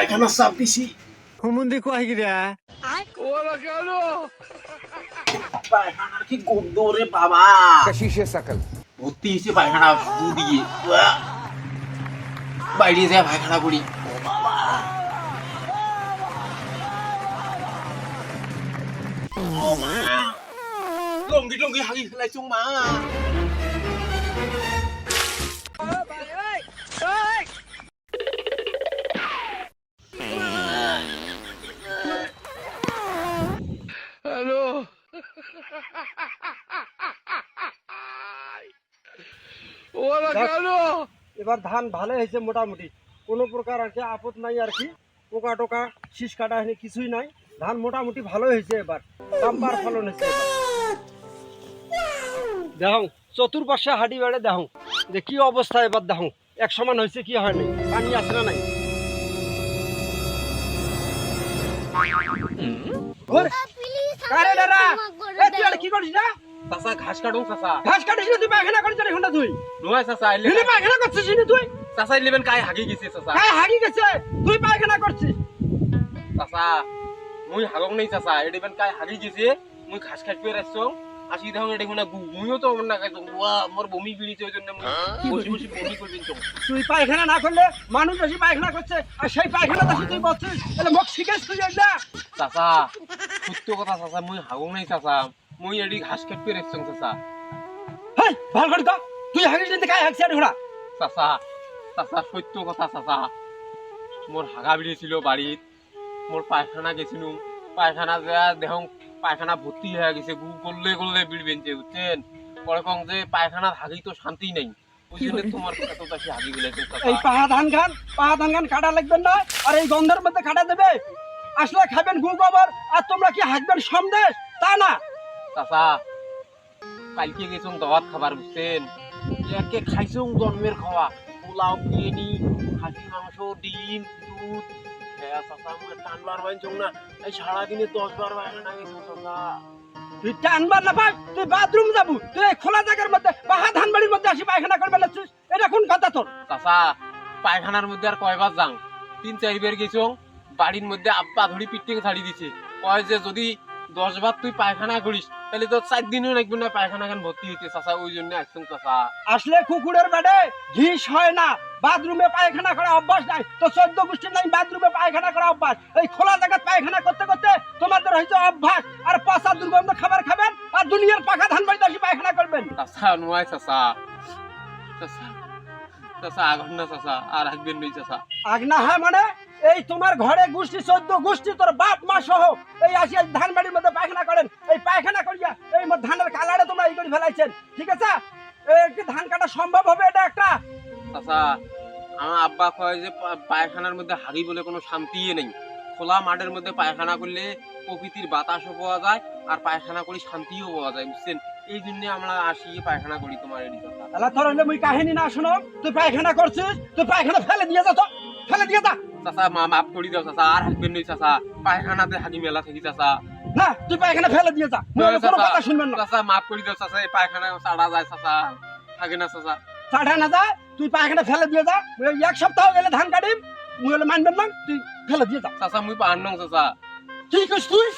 পায়খানা চাপ দিছি। হুমুন্দি কয় গিরা ওরা কেন পায়খানার কি গন্ধ রে বাবা? কাশিসে সাকাল। ভর্তি হয়েছে পায়খানা দিয়ে। বাইরে যায় পায়খানা করি। লঙ্গি লঙ্গি হাগি খেলাইছো মা। এবার ধান ভালো হয়েছে মোটামুটি। কোনো প্রকার আর কি আপদ নাই আর কি। পোকা টোকা শীষ কাটা হয়নি কিছুই নাই। ধান মোটামুটি ভালো হয়েছে এবার। বাম্পার ফলন হয়েছে এবার। দেখো চতুর্পাশে হাঁটি বেড়ে দেখো যে কি অবস্থা এবার দেখো এক সমান হয়েছে কি হয় নাই? পানি আছে না নাই? দাদা! তুই কি করিস না চাচা ঘাস কাটুন চাচা। ঘাস কাটিস না তুই পায়খানা করিস না এখন তুই। নয় চাচা আইলে তুই পায়খানা করছিস না তুই? চাচা ইলেভেন কাই হাগি গেছে চাচা। হ্যাঁ হাগি গেছে? তুই পায়খানা করছিস। চাচা মুই হাগক নেই চাচা। এডিবেন কাই হাগি গেছে মুই ঘাস পেয়ে রাখছো আসি দেখো এটা মুইও তো আমার না ওয়া মোর বমি গিলিছে ওই জন্য বসে বসে বমি করবেন তো। তুই পায়খানা না করলে মানুষ বেশি পায়খানা করছে আর সেই পায়খানা বেশি তুই বলছিস তাহলে মুখ শিখেছ তুই এটা চাচা সত্য কথা চাচা মুই হাগক নেই চাচা মুই এডি ঘাস খাট পেয়ে রাখছো চাচা। হেই ভালো করে তো তুই হাগিস নিতে কাই হাগছি আর ঘোড়া? চাচা চাচা সত্য কথা চাচা। মোর হাগা বেরিয়েছিল বাড়িত মোর পায়খানা গেছিল পায়খানা যা দেহ পায়খানা ভর্তি হয়ে গেছে। গু করলে করলে বিড়বেন যে বুঝছেন? পরে কম যে পায়খানার হাগি তো শান্তি নেই। ওই জন্য তোমার এত বেশি হাগি গেলে এই পাহা ধান খান পাহা ধান খান কাটা লাগবেন না আর এই গন্ধের মধ্যে দেবে। আসলে খাবেন গু গোবর আর তোমরা কি হাঁকবেন সন্দেশ? তা না। চাচা কালকে গেছুন দাওয়াত খাবার বুঝছেন? একে খাইছুন জন্মের খাওয়া। পোলাও বিরিয়ানি খাসি মাংস ডিম দুধ দশ তুই তুই খোলা জায়গার মধ্যে মধ্যে পায়খানা পায়খানার মধ্যে আর তিন চারবার বাড়ির মধ্যে আব্বা ধরি পিটিং ছাড়ি দিছে। কয় যে যদি দশ বার তুই পায়খানা করিস, তাহলে তো চার দিনও লাগবে না পায়খানা খান ভর্তি হইতে। চাচা, ওই জন্য আসছেন চাচা। আসলে কুকুরের বেডে ঘিস হয় না। বাথরুমে পায়খানা করা অভ্যাস নাই তো চোদ্দ গোষ্ঠীর নাই বাথরুমে পায়খানা করা অভ্যাস। এই খোলা জায়গায় পায়খানা করতে করতে তোমাদের হয়েছে অভ্যাস। আর পচা দুর্গন্ধ খাবার খাবেন আর দুনিয়ার পাখা ধান বাড়িতে আসি পায়খানা করবেন। চাচা নয় চাচা। চাচা চাচা আঘন না চাচা আর হাকবেন নই চাচা। আগ না হয় মানে এই তোমার ঘরে গোষ্ঠী চোদ্দ গোষ্ঠী তোর বাপ মা সহ এই আসি ধান বাড়ির মধ্যে পায়খানা করেন। এই পায়খানা করিয়া এই ধানের কালারে তোমরা এই করে ফেলাইছেন। ঠিক আছে? ধান কাটা সম্ভব হবে এটা একটা? চাচা আমার আব্বা কয় যে পায়খানার মধ্যে হাগি বলে কোনো শান্তিই নেই। খোলা মাঠের মধ্যে পায়খানা করলে প্রকৃতির বাতাসও পাওয়া যায় আর পায়খানা করি শান্তিও পাওয়া যায় বুঝছেন এই জন্য আমরা আসি পায়খানা করি তোমার আল্লাহ তোর মুই কাহিনী না শুনো। তুই পায়খানা করছিস তুই পায়খানা ফেলে দিয়ে যা তো। ফেলে দিয়ে যা। চাচা মা মাফ করি দাও চাচা আর হাগবেন নই চাচা। পায়খানাতে হাগি মেলা থাকি চাচা। না তুই পায়খানা ফেলে দিয়ে যা। মুই কোনো কথা শুনবেন না। চাচা মাফ করি দাও চাচা এই পায়খানা সাড়া যায় চাচা। থাকে না চাচা। সাড়ে না যা তুই পায়খানা ফেলে দিয়ে যা। এক সপ্তাহ গেলে ধান কাটিম মুই হলে মানবেন না তুই ফেলে দিয়ে যা। চাচা মুই পাহাড় নং চাচা। কি আছে তুই?